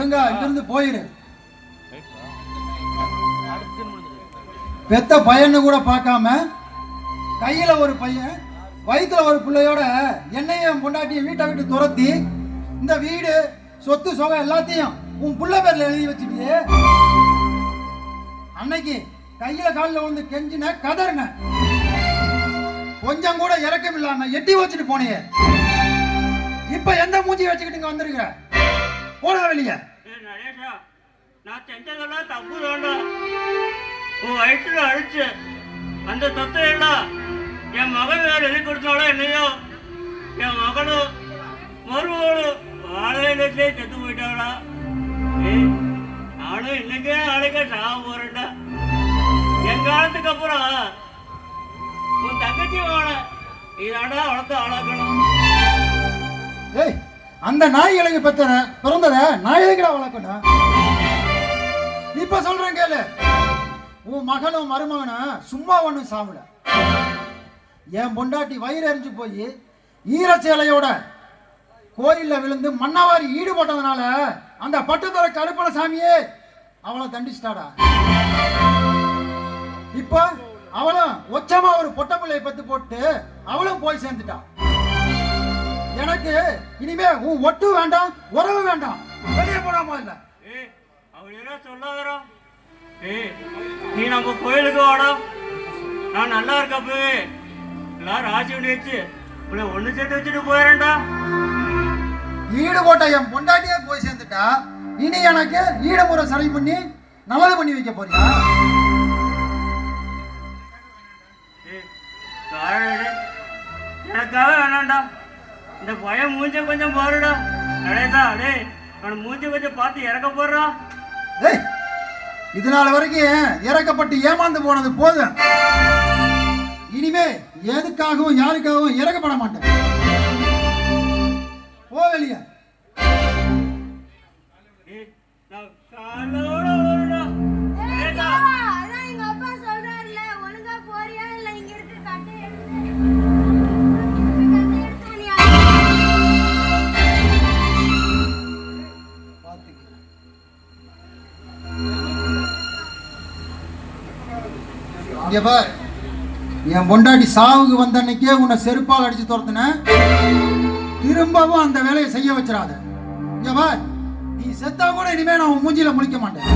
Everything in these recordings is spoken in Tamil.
ஒழுங்கா இங்கிருந்து போயிரு. பெத்த பையன்னு கூட பார்க்காம கையில ஒரு பையன் வயித்துல ஒரு பிள்ளையோட என்னையும் பொண்டாட்டியும் வீட்டை விட்டு துரத்தி இந்த வீடு சொத்து சொகம் எல்லாத்தையும் உன் புள்ள பேர்ல எழுதி வச்சுட்டியே. அன்னைக்கு கையில காலில் வந்து கெஞ்சின கதறின. கொஞ்சம் கூட இறக்கம் இல்லாம எட்டி வச்சுட்டு போனியே. இப்ப எந்த மூஞ்சி வச்சுக்கிட்டு இங்க வந்திருக்க போடா வெளியே. ஏய் நடேஷா நான் செஞ்சதெல்லாம் தப்பு தான்டா உன் வயிற்றுல அழிச்சு அந்த சொத்தை எல்லாம் என் மகன் வேறு எழுதி கொடுத்தாலும் என்னையோ? என் மகனும் மருமகளும் வாழையிலே செத்து போயிட்டாடா நானும் இன்னைக்கே நாளைக்கே சாக போறேன்டா. என் காலத்துக்கு அப்புறம் உன் தங்கச்சி வாழ இதாடா வளர்த்து ஆளாக்கணும். அந்த நாய்களுக்கு பெத்தன பிறந்தத நான் எதுக்குடா வளர்க்கணும்? இப்ப சொல்றேன் கேளு. உன் மகனும் மருமகனும் சும்மா ஒண்ணும் சாப்பிட என் பொண்டாட்டி வயிறு எரிஞ்சு போய் ஈரச்சேலையோட கோயிலில் விழுந்து மன்னவாரி ஈடுபட்டதுனால அந்த பட்டுத்தர கருப்பண சாமியே அவளை தண்டிச்சிட்டாடா. இப்போ அவளும் ஒச்சமா ஒரு பொட்டப்பிள்ளையை பத்து போட்டு அவளும் போய் சேர்ந்துட்டான் எனக்கு இனிமே உன் ஒட்டு வேண்டாம் உறவு வேண்டாம். வெளியே போடாம இல்ல. ஏய் அப்படின்னா சொல்லாதடா? ஏய் நீ நம்ம கோயிலுக்கு வாடா. நான் நல்லா இருக்கப்பவே எல்லாரும் ஆசை பண்ணி வச்சு உன்னை ஒன்று சேர்த்து வச்சுட்டு போயிடறேன்டா. ஈடு போட்ட என் பொண்டாட்டியே போய் சேர்ந்துட்டா இனி எனக்கு ஈடு முறை சரி பண்ணி நல்லது பண்ணி வைக்க போறியா? எனக்காக வேணாம்டா. இந்த பயம் மூஞ்ச கொஞ்சம் பாருடா நடேதா டேய் அவன் மூஞ்ச கொஞ்சம் பார்த்து இறக்க போடுறா. ஏய் இது நாள் வரைக்கும் இறக்கப்பட்டு ஏமாந்து போனது போதும். இனிமே எதுக்காகவும் யாருக்காகவும் இறக்கப்பட மாட்டேன். இங்க பார் என் பொண்டாட்டி சாவுக்கு வந்த அன்னைக்கே உன்னை செருப்பால் அடிச்சு துரத்துனேன் திரும்பவும் அந்த வேலையை செய்ய வச்சிடாத. இங்க பார் நீ செத்தா கூட இனிமே நான் உன் மூஞ்சில முழிக்க மாட்டேன்.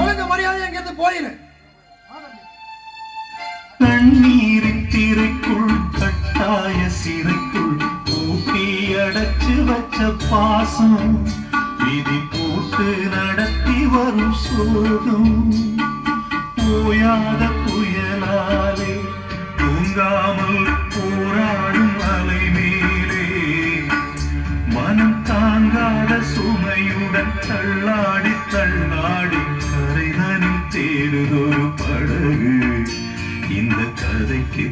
ஒழுங்க மரியாதை எங்கேருந்து போயிரு. தண்ணீர் திரைக்குள் கட்டாய சிறைக்குள் கூட்டி அடைச்சு வச்ச பாசம் விதி போட்டு நடத்தி வரும் சோகம். ஓயாத புயலாலே தூங்காமல் போராடும் அலை மேலே. மனம் தாங்காத சுமையுடன் தள்ளாடி தள்ளாடி கரைதனில் தேடுதொரு படகு. இந்த கதைக்கு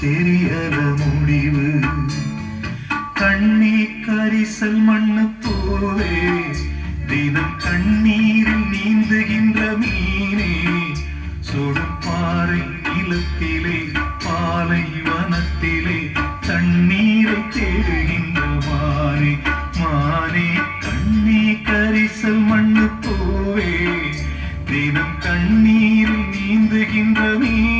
தெரியல முடிவு. கண்ணீர் கரிசல் மண்ணு போவே தினம் கண்ணீரில் நீந்துகின்ற மீன் கண்ணீர் தேடுகின்ற மானே மானே கண்ணே கரிசல் மண்ணு பூவே தினம் கண்ணீர் நீந்துகின்ற நீ